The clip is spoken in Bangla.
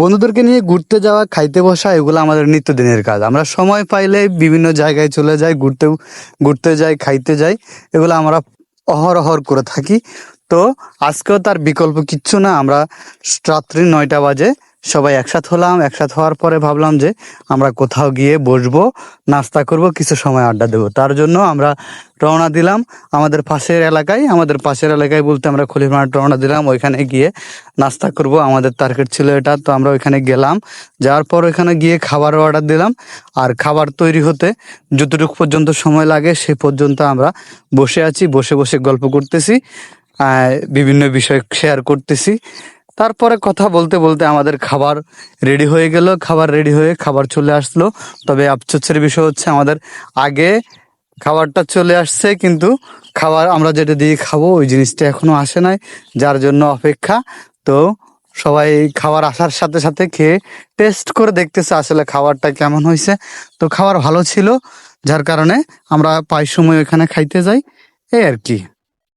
বন্ধুদেরকে নিয়ে ঘুরতে যাওয়া, খাইতে বসা, এগুলো আমাদের নিত্যদিনের কাজ। আমরা সময় পাইলে বিভিন্ন জায়গায় চলে যাই, ঘুরতে ঘুরতে যাই, খাইতে যাই, এগুলো আমরা অহরহর করে থাকি। তো আজকেও তার বিকল্প কিচ্ছু না, আমরা রাত্রি নয়টা বাজে সবাই একসাথ হলাম, একসাথ হওয়ার পরে ভাবলাম যে আমরা কোথাও গিয়ে বসবো, নাস্তা করব, কিছু সময় আড্ডা দেবো। তার জন্য আমরা রওনা দিলাম আমাদের পাশের এলাকায়। আমাদের পাশের এলাকায় বলতে আমরা খলিমাঠ রওনা দিলাম, ওইখানে গিয়ে নাস্তা করব। আমাদের টার্গেট ছিল এটা, তো আমরা ওইখানে গেলাম। যাওয়ার পর ওইখানে গিয়ে খাবার অর্ডার দিলাম। আর খাবার তৈরি হতে যতটুকু পর্যন্ত সময় লাগে, সে পর্যন্ত আমরা বসে আছি, বসে বসে গল্প করতেছি বিভিন্ন বিষয় শেয়ার করতেছি। তারপরে কথা বলতে বলতে আমাদের খাবার রেডি হয়ে গেল। খাবার রেডি হয়ে খাবার চলে আসলো। তবে আফসোসের বিষয় হচ্ছে আমাদের আগে খাবারটা চলে আসছে, কিন্তু খাবার আমরা যেটা দিয়ে খাব ওই জিনিসটা এখনও আসে নাই, যার জন্য অপেক্ষা। তো সবাই খাবার আসার সাথে সাথে খেয়ে টেস্ট করে দেখতেছে আসলে খাবারটা কেমন হয়েছে। তো খাবার ভালো ছিল, যার কারণে আমরা পাই সময় ওখানে খাইতে যাই, এই আর কি।